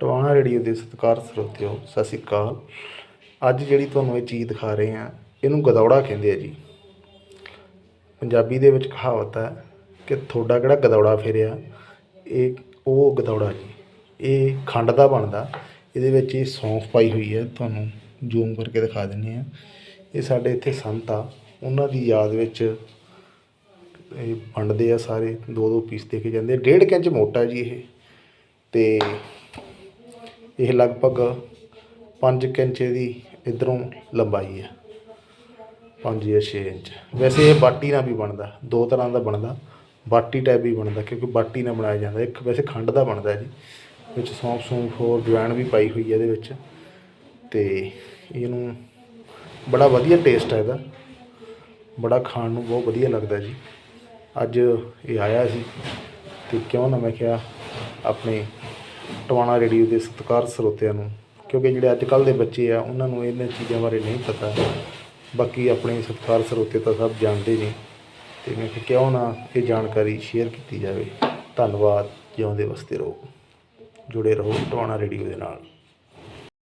Tiwana radio ਦੇ ਸਤਿਕਾਰ ਸਰੋਤਿਓ, ਸਤਿ ਸ਼੍ਰੀ ਅਕਾਲ। ਅੱਜ ਜਿਹੜੀ ਤੁਹਾਨੂੰ ਇਹ ਚੀਜ਼ ਦਿਖਾ ਰਹੇ ਹਾਂ, ਇਹਨੂੰ ਗਦੌੜਾ ਕਹਿੰਦੇ ਆ ਜੀ। ਪੰਜਾਬੀ ਦੇ ਵਿੱਚ ਕਹਾਵਤ ਹੈ ਕਿ ਤੁਹਾਡਾ ਕਿਹੜਾ ਗਦੌੜਾ ਫੇਰਿਆ? ਇਹ ਉਹ ਗਦੌੜਾ ਜੀ। ਇਹ ਖੰਡ ਦਾ ਬਣਦਾ। ਇਹਦੇ ਵਿੱਚ ਇਹ ਸੌਂਫ ਪਾਈ ਹੋਈ ਹੈ। ਤੁਹਾਨੂੰ ਜ਼ੂਮ ਕਰਕੇ ਦਿਖਾ ਦਿੰਦੇ ਆ ਇਹ ਸਾਡੇ ਇੱਥੇ ਸੰਤ ਆ। ਉਹਨਾਂ ਦੀ ਯਾਦ ਵਿੱਚ ਇਹ ਵੰਡਦੇ ਆ ਸਾਰੇ। ਦੋ ਦੋ ਪੀਸ ਦੇ ਕੇ ਜਾਂਦੇ ਆ। ਡੇਢ ਕੈਂਚ ਮੋਟਾ ਜੀ ਇਹ। ਤੇ ਇਹ ਲਗਭਗ 5 ਇੰਚ ਦੀ ਇੱਧਰੋਂ ਲੰਬਾਈ ਹੈ। ਪੰਜ ਜਾਂ 6 ਇੰਚ। ਵੈਸੇ ਇਹ ਬਾਟੀ ਨਾਲ ਵੀ ਬਣਦਾ, ਦੋ ਤਰ੍ਹਾਂ ਦਾ ਬਣਦਾ। ਬਾਟੀ ਟਾਈਪ ਵੀ ਬਣਦਾ, ਕਿਉਂਕਿ ਬਾਟੀ ਨਾਲ ਬਣਾਇਆ ਜਾਂਦਾ। ਇੱਕ ਵੈਸੇ ਖੰਡ ਦਾ ਬਣਦਾ ਜੀ, ਵਿੱਚ ਸੌਂਫ ਸੌਂਫ ਹੋਰ ਜਵੈਣ ਵੀ ਪਾਈ ਹੋਈ ਹੈ ਇਹਦੇ ਵਿੱਚ। ਤੇ ਇਹਨੂੰ ਬੜਾ ਵਧੀਆ ਟੇਸਟ ਹੈ ਇਹਦਾ। ਬੜਾ ਖਾਣ ਨੂੰ ਬਹੁਤ ਵਧੀਆ ਲੱਗਦਾ ਜੀ। ਅੱਜ ਇਹ ਆਇਆ ਸੀ ਤੇ ਕਿਉਂ ਨਾ ਮੈਂ ਕਿਹਾ ਆਪਣੇ ਟਵਾਣਾ ਰੇਡੀਓ ਦੇ ਸਤਿਕਾਰ ਸਰੋਤਿਆਂ ਨੂੰ, ਕਿਉਂਕਿ ਜਿਹੜੇ ਅੱਜ ਕੱਲ ਦੇ ਬੱਚੇ ਆ, ਉਹਨਾਂ ਨੂੰ ਇਹਨਾਂ ਚੀਜ਼ਾਂ ਬਾਰੇ ਨਹੀਂ ਪਤਾ। ਬਾਕੀ ਆਪਣੇ ਸਤਿਕਾਰ ਸਰੋਤੇ ਤਾਂ ਸਭ ਜਾਣਦੇ ਨੇ। ਤੇ ਮੈਂ ਕਿਹਾ ਕਿਉਂ ਨਾ ਇਹ ਜਾਣਕਾਰੀ ਸ਼ੇਅਰ ਕੀਤੀ ਜਾਵੇ। ਧੰਨਵਾਦ, ਜਿਉਂਦੇ ਵਸਦੇ ਰਹੋ। ਜੁੜੇ ਰਹੋ ਟਵਾਣਾ ਰੇਡੀਓ ਦੇ ਨਾਲ।